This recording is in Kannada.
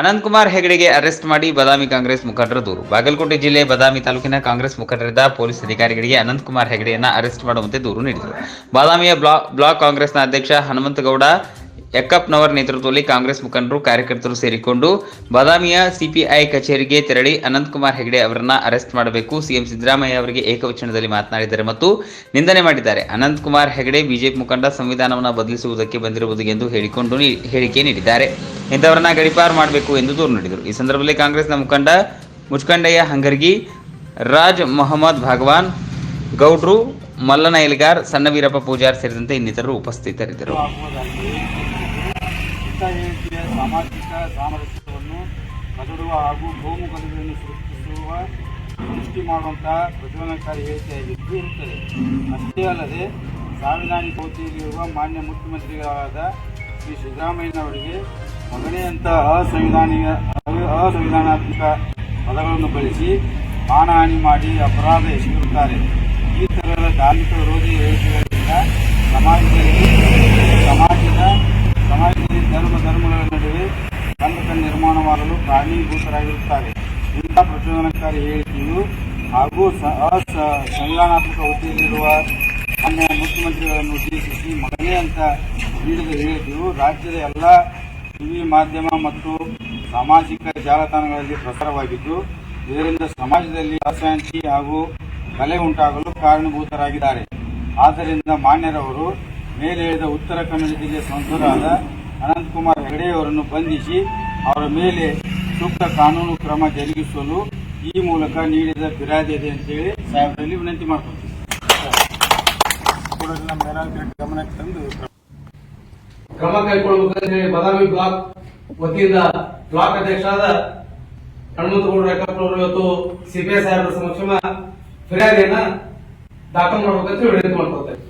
ಅನಂತಕುಮಾರ್ ಹೆಗಡೆಗೆ ಅರೆಸ್ಟ್ ಮಾಡಿ ಬದಾಮಿ ಕಾಂಗ್ರೆಸ್ ಮುಖಂಡರ ದೂರು. ಬಾಗಲಕೋಟೆ ಜಿಲ್ಲೆ ಬದಾಮಿ ತಾಲೂಕಿನ ಕಾಂಗ್ರೆಸ್ ಮುಖಂಡರಿದ್ದ ಪೊಲೀಸ್ ಅಧಿಕಾರಿಗಳಿಗೆ ಅನಂತಕುಮಾರ್ ಹೆಗಡೆಯನ್ನ ಅರೆಸ್ಟ್ ಮಾಡುವಂತೆ ದೂರು ನೀಡಿದರು. ಬಾದಾಮಿಯ ಬ್ಲಾಕ್ ಕಾಂಗ್ರೆಸ್ನ ಅಧ್ಯಕ್ಷ ಹನುಮಂತಗೌಡ, ಯಕ್ಕಪ್ಪನವರ ನೇತೃತ್ವದಲ್ಲಿ ಕಾಂಗ್ರೆಸ್ ಮುಖಂಡರು ಕಾರ್ಯಕರ್ತರು ಸೇರಿಕೊಂಡು ಬಾದಾಮಿಯ ಸಿಪಿಐ ಕಚೇರಿಗೆ ತೆರಳಿ ಅನಂತಕುಮಾರ್ ಹೆಗಡೆ ಅವರನ್ನ ಅರೆಸ್ಟ್ ಮಾಡಬೇಕು. ಸಿಎಂ ಸಿದ್ದರಾಮಯ್ಯ ಅವರಿಗೆ ಏಕವಚನದಲ್ಲಿ ಮಾತನಾಡಿದ್ದಾರೆ ಮತ್ತು ನಿಂದನೆ ಮಾಡಿದ್ದಾರೆ. ಅನಂತಕುಮಾರ್ ಹೆಗಡೆ ಬಿಜೆಪಿ ಮುಖಂಡ ಸಂವಿಧಾನವನ್ನು ಬದಲಿಸುವುದಕ್ಕೆ ಬಂದಿರುವುದು ಎಂದು ಹೇಳಿಕೊಂಡು ಹೇಳಿಕೆ ನೀಡಿದ್ದಾರೆ. ಇಂಥವರನ್ನ ಗಡಿಪಾರು ಮಾಡಬೇಕು ಎಂದು ದೂರು ನೀಡಿದರು. ಈ ಸಂದರ್ಭದಲ್ಲಿ ಕಾಂಗ್ರೆಸ್ನ ಮುಖಂಡ ಮುಚ್ಕಂಡಯ್ಯ ಹಂಗರ್ಗಿ, ರಾಜ್ ಮೊಹಮ್ಮದ್ ಭಗವಾನ್, ಗೌಡ್ರು ಮಲ್ಲನ ಎಲ್ಗಾರ್, ಸಣ್ಣವೀರಪ್ಪ ಪೂಜಾರ್ ಸೇರಿದಂತೆ ಇನ್ನಿತರರು ಉಪಸ್ಥಿತರಿದ್ದರು. ಸಾಮಾಜಿಕ ಸಾಮರಸ್ಯವನ್ನು ಹಾಗೂ ಸೃಷ್ಟಿ ಮಾಡುವಂಥ ಪ್ರಚೋದನಕಾರಿ ಹೇಳಿಕೆಯಾಗಿದ್ದು ಇರುತ್ತದೆ ಅಷ್ಟೇ ಅಲ್ಲದೆ ಸಾಂವಿಧಾನಿಕ ಮಾನ್ಯ ಮುಖ್ಯಮಂತ್ರಿಗಳಾದ ಶ್ರೀ ಸಿದ್ದರಾಮಯ್ಯನವರಿಗೆ ಮಗನೇ ಅಂತ ಅಸಂವಿಧಾನಿಕ, ಅಸಂವಿಧಾನಾತ್ಮಕ ಪದಗಳನ್ನು ಬಳಸಿ ಮಾನಹಾನಿ ಮಾಡಿ ಅಪರಾಧ ಎಸಗಿರುತ್ತಾರೆ. ಈ ತರಹದ ಧಾರ್ಮಿಕ ವಿರೋಧಿ ಹೇಳಿಕೆಗಳಿಂದ ಸಮಾಜದಲ್ಲಿ, ಸಮಾಜದ, ಸಮಾಜದಲ್ಲಿ ಧರ್ಮ ಧರ್ಮಗಳ ನಡುವೆ ಸಂಘಟ ನಿರ್ಮಾಣ ಮಾಡಲು ಕಾರಣೀಭೂತರಾಗಿರುತ್ತಾರೆ. ಇಂಥ ಪ್ರಚೋದನಕಾರಿ ಹೇಳಿಕೆಯು ಹಾಗೂ ಸಂವಿಧಾನಾತ್ಮಕ ಹುದ್ದೆಯಲ್ಲಿರುವ ಮಾನ್ಯ ಮುಖ್ಯಮಂತ್ರಿಗಳನ್ನು ಉದ್ದೇಶಿಸಿ ಮೊದಲೇ ಅಂತ ನೀಡಿದ ಹೇಳಿಕೆಯು ರಾಜ್ಯದ ಎಲ್ಲ ಟಿವಿ ಮಾಧ್ಯಮ ಮತ್ತು ಸಾಮಾಜಿಕ ಜಾಲತಾಣಗಳಲ್ಲಿ ಪ್ರಸಾರವಾಗಿದ್ದು, ಇದರಿಂದ ಸಮಾಜದಲ್ಲಿ ಅಶಾಂತಿ ಹಾಗೂ ಕಲೆ ಉಂಟಾಗಲು ಕಾರಣಭೂತರಾಗಿದ್ದಾರೆ. ಆದ್ದರಿಂದ ಮಾನ್ಯರವರು ಮೇಲೆ ಹೇಳಿದ ಉತ್ತರ ಕನ್ನಡ ಜಿಲ್ಲೆ ಸಂಸದರಾದ ಅನಂತಕುಮಾರ್ ಹೆಗಡೆಯವರನ್ನು ಬಂಧಿಸಿ, ಅವರ ಮೇಲೆ ಸೂಕ್ತ ಕಾನೂನು ಕ್ರಮ ಜರುಗಿಸಲು ಈ ಮೂಲಕ ನೀಡಿದ ಫಿರ್ಯಾದಿ ಇದೆ ಅಂತೇಳಿ ಸಾಹೇಬರಲ್ಲಿ ವಿನಂತಿ ಮೇಲಾಧಿಕಾರಿ ಗಮನಕ್ಕೆ ತಂದು ಕ್ರಮ ಕೈಗೊಳ್ಳಬೇಕಂತ ಹೇಳಿ ಬಾದಾಮಿ ಬ್ಲಾಕ್ ವತಿಯಿಂದ ಬ್ಲಾಕ್ ಅಧ್ಯಕ್ಷರಾದ ಹನುಮಂತಗೌಡ ರೇಖಾಪುರ ಇವತ್ತು ಸಿಪಿಐ ಸಾಹೇಬರ ಸಮಕ್ಷಮ ಫಿರ್ಯಾದಿಯನ್ನ ದಾಖಲು ಮಾಡ್ಬೇಕಂತ ವಿನಂತಿ ಮಾಡ್ಕೊಳ್ತೇವೆ